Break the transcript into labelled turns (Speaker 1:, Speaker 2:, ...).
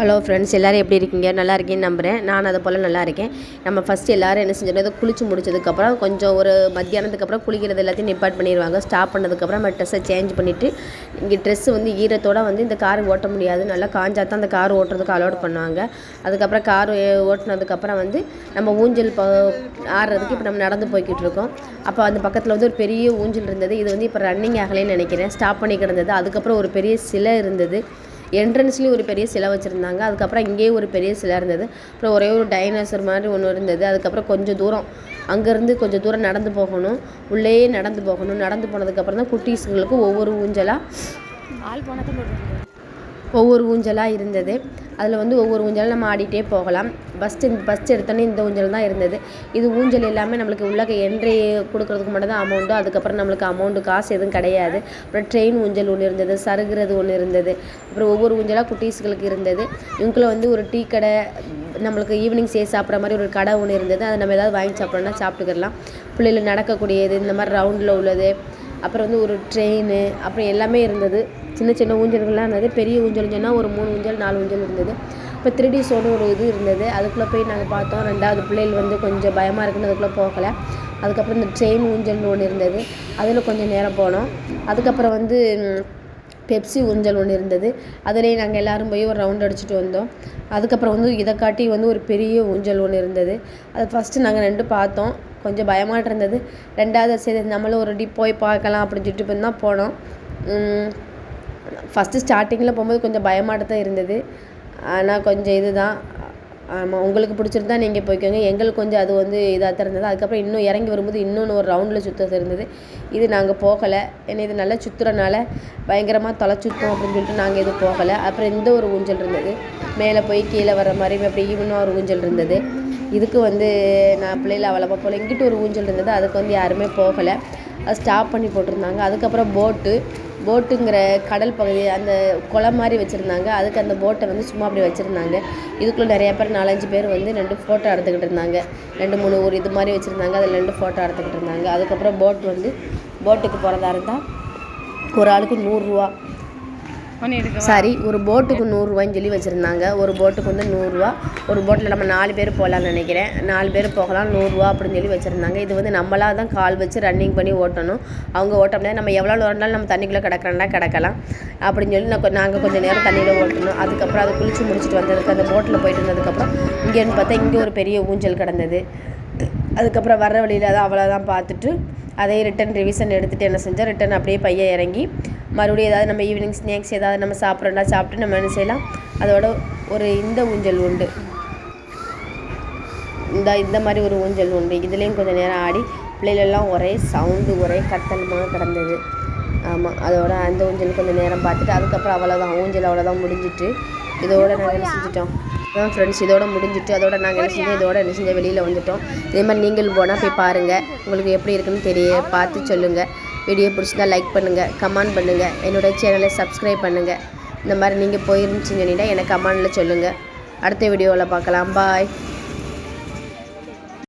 Speaker 1: Hello friends எல்லோரும் எப்படி இருக்கீங்க? நல்லா இருக்கீங்கன்னு நம்புகிறேன் நான் அதை போல் நல்லா இருக்கேன். நம்ம ஃபஸ்ட்டு எல்லோரும் என்ன செஞ்சோம் குளிச்சு முடிச்சதுக்கப்புறம் கொஞ்சம் ஒரு மத்தியானத்துக்கு அப்புறம் குளிக்கிறது எல்லாத்தையும் நிப்பாட் பண்ணிடுவாங்க ஸ்டாப் பண்ணதுக்கப்புறம் நம்ம ட்ரெஸ்ஸை சேஞ்ச் பண்ணிவிட்டு இங்கே ட்ரெஸ்ஸு வந்து ஈரத்தோடு வந்து இந்த கார் ஓட்ட முடியாது. நல்லா காஞ்சா தான் அந்த கார் ஓட்டுறதுக்கு அலோட் பண்ணுவாங்க. அதுக்கப்புறம் கார் ஓட்டினதுக்கப்புறம் வந்து நம்ம ஊஞ்சல் ப ஆடுறதுக்கு இப்போ நம்ம நடந்து போய்கிட்டு இருக்கோம். அப்போ அந்த பக்கத்தில் வந்து ஒரு பெரிய ஊஞ்சல் இருந்தது. இது வந்து இப்போ ரன்னிங் ஆகலைன்னு நினைக்கிறேன். ஸ்டாப் பண்ணி கிடந்தது. அதுக்கப்புறம் ஒரு பெரிய சிலை இருந்தது. என்ட்ரன்ஸ்லேயும் ஒரு பெரிய சிலை வச்சுருந்தாங்க. அதுக்கப்புறம் இங்கேயும் ஒரு பெரிய சிலை இருந்தது. அப்புறம் ஒரே ஒரு டைனோசர் மாதிரி ஒன்று இருந்தது. அதுக்கப்புறம் கொஞ்சம் தூரம் அங்கேருந்து கொஞ்சம் தூரம் நடந்து போகணும். உள்ளேயே நடந்து போகணும். நடந்து போனதுக்கப்புறம் தான் குட்டீஸுங்களுக்கு ஒவ்வொரு ஊஞ்சலாக
Speaker 2: ஆள் போனதும்
Speaker 1: ஒவ்வொரு ஊஞ்சலாக இருந்தது. அதில் வந்து ஒவ்வொரு ஊஞ்சலும் நம்ம ஆடிட்டே போகலாம். ஃபஸ்ட்டு இந்த ஃபஸ்ட்டு எடுத்தோடனே இந்த ஊஞ்சல் தான் இருந்தது. இது ஊஞ்சல் எல்லாமே நம்மளுக்கு உள்ளக்க என்ட்ரி கொடுக்குறதுக்கு மட்டும் தான் அமௌண்ட்டு அதுக்கப்புறம் நம்மளுக்கு அமௌண்ட்டு காசு எதுவும் கிடையாது. அப்புறம் ட்ரெயின் ஊஞ்சல் ஒன்று இருந்தது சருகிறது ஒன்று இருந்தது. அப்புறம் ஒவ்வொரு ஊஞ்சலாக குட்டீஸ்களுக்கு இருந்தது. இவங்களை வந்து ஒரு டீ கடை நம்மளுக்கு ஈவினிங் சே சாப்பிட்ற மாதிரி ஒரு கடை ஒன்று இருந்தது. அதை நம்ம ஏதாவது வாங்கி சாப்பிட்றோன்னா சாப்பிட்டுக்கலாம். பிள்ளைகள் நடக்கக்கூடியது இந்த மாதிரி ரவுண்டில் உள்ளது. அப்புறம் வந்து ஒரு ட்ரெயின் அப்புறம் எல்லாமே இருந்தது. சின்ன சின்ன ஊஞ்சல்கள்லாம் இருந்தது. பெரிய ஊஞ்சல் சொன்னால் ஒரு மூணு ஊஞ்சல் நாலு ஊஞ்சல் இருந்தது. இப்போ த்ரீ டி ஷோன்னு ஒரு இது இருந்தது. அதுக்குள்ளே போய் நாங்கள் பார்த்தோம். ரெண்டாவது பிள்ளைகள் வந்து கொஞ்சம் பயமாக இருக்குன்னு அதுக்குள்ளே போகலை. அதுக்கப்புறம் இந்த ட்ரெயின் ஊஞ்சல்னு ஒன்று இருந்தது. அதில் கொஞ்சம் நேரம் போனோம். அதுக்கப்புறம் வந்து பெப்சி ஊஞ்சல் ஒன்று இருந்தது. அதிலே நாங்கள் எல்லோரும் போய் ஒரு ரவுண்ட் அடிச்சுட்டு வந்தோம். அதுக்கப்புறம் வந்து இதை காட்டி வந்து ஒரு பெரிய ஊஞ்சல் ஒன்று இருந்தது. அது ஃபஸ்ட்டு நாங்கள் ரெண்டு பார்த்தோம். கொஞ்சம் பயமாக இருந்தது. ரெண்டாவது சரி நம்மளும் ஒரு டிப் போய் பார்க்கலாம் அப்படின்னு சொல்லிட்டு தான் போனோம். ஃபஸ்ட்டு ஸ்டார்டிங்கில் போகும்போது கொஞ்சம் பயமாட்டு தான் இருந்தது. ஆனால் கொஞ்சம் இதுதான். ஆமாம் உங்களுக்கு பிடிச்சிருந்தா நீங்கள் போய்க்கோங்க. எங்களுக்கு கொஞ்சம் அது வந்து இதாக தான் இருந்தது அதுக்கப்புறம் இன்னும் இறங்கி வரும்போது இன்னொன்று ஒரு ரவுண்டில் சுற்ற இருந்தது. இது நாங்கள் போகலை. ஏன்னா இது நல்லா சுற்றுறனால பயங்கரமாக தலை சுற்றும் அப்படின்னு சொல்லிட்டு நாங்கள் எதுவும் போகலை. அப்புறம் இந்த ஒரு ஊஞ்சல் இருந்தது. மேலே போய் கீழே வர மாதிரி அப்படி ஈவனாக ஒரு ஊஞ்சல் இருந்தது. இதுக்கு வந்து நான் பிள்ளைகளை அவ்வளோவா போகல. இங்கிட்டு ஒரு ஊஞ்சல் இருந்தது. அதுக்கு வந்து யாருமே போகலை. அது ஸ்டாப் பண்ணி போட்டிருந்தாங்க. அதுக்கப்புறம் போட்டு போட்டுங்கிற கடல் பகுதி அந்த குளம் மாதிரி வச்சுருந்தாங்க. அதுக்கு அந்த போட்டை வந்து சும்மா அப்படி வச்சுருந்தாங்க. இதுக்குள்ளே நிறையா பேர் நாலஞ்சு பேர் வந்து ரெண்டு ஃபோட்டோ எடுத்துக்கிட்டு இருந்தாங்க. ரெண்டு மூணு ஊர் இது மாதிரி வச்சுருந்தாங்க. அதில் ரெண்டு ஃபோட்டோ எடுத்துக்கிட்டு இருந்தாங்க. அதுக்கப்புறம் போட் வந்து போட்டுக்கு போகிறதா இருந்தால் ஒரு ஆளுக்கு நூறுரூவா சாரி ஒரு போட்டுக்கு நூறுரூவான்னு சொல்லி வச்சுருந்தாங்க. ஒரு போட்டுக்கு வந்து நூறுரூவா ஒரு போட்டில் நம்ம நாலு பேர் போகலான்னு நினைக்கிறேன். நாலு பேர் போகலாம் நூறுரூவா அப்படின்னு சொல்லி வச்சுருந்தாங்க. இது வந்து நம்மளாக தான் கால் வச்சு ரன்னிங் பண்ணி ஓட்டணும். அவங்க ஓட்ட முடியாது நம்ம எவ்வளோ நேரம்னாலும் நம்ம தண்ணிக்குள்ளே கிடக்கிறோன்னா கிடக்கலாம். அப்படின்னு சொல்லி நான் நாங்கள் கொஞ்சம் நேரம் தண்ணியில் ஓட்டணும். அதுக்கப்புறம் அதை குளிச்சு முடிச்சுட்டு வந்ததுக்கு அந்த போட்டில் போயிட்டு வந்ததுக்கப்புறம் இங்கேன்னு பார்த்தா இங்கே ஒரு பெரிய ஊஞ்சல் கிடந்தது. அதுக்கப்புறம் வர்ற வழியில் அதை அவ்வளோதான் பார்த்துட்டு அதே ரிட்டன் ரிவிஷன் எடுத்துகிட்டு என்ன செஞ்சோம். ரிட்டன் அப்படியே பையன் இறங்கி மறுபடியும் ஏதாவது நம்ம ஈவினிங் ஸ்நாக்ஸ் ஏதாவது நம்ம சாப்பிட்றோம்னா சாப்பிட்டு நம்ம என்ன செய்யலாம்? அதோட ஒரு இந்த ஊஞ்சல் உண்டு. இந்த இந்த மாதிரி ஒரு ஊஞ்சல் உண்டு. இதுலேயும் கொஞ்சம் நேரம் ஆடி பிள்ளைகளெல்லாம் ஒரே சவுண்டு ஒரே கத்தலமாக கிடந்தது. ஆமாம் அதோட அந்த ஊஞ்சல் கொஞ்சம் நேரம் பார்த்துட்டு அதுக்கப்புறம் அவ்வளோதான் ஊஞ்சல் அவ்வளோதான் முடிஞ்சிட்டு இதோட நாங்கள் என்ன செஞ்சிட்டோம்? அதான் ஃப்ரெண்ட்ஸ் இதோட முடிஞ்சிட்டு அதோட நாங்கள் என்ன செஞ்சோம்? இதோட என்ன செஞ்சோம்? வெளியில் வந்துட்டோம். இதே மாதிரி நீங்களும் போனால் போய் பாருங்கள் உங்களுக்கு எப்படி இருக்குன்னு தெரிய பார்த்து சொல்லுங்கள் வீடியோ பிடிச்சிருந்தா லைக் பண்ணுங்கள் கமெண்ட் பண்ணுங்கள் என்னோட சேனலை சப்ஸ்கிரைப் பண்ணுங்கள் இந்த மாதிரி நீங்கள் போயிருந்துச்சின்னு சொன்னீங்கன்னா எனக்கு கமெண்டில் சொல்லுங்கள் அடுத்த வீடியோவில் பார்க்கலாம். பாய்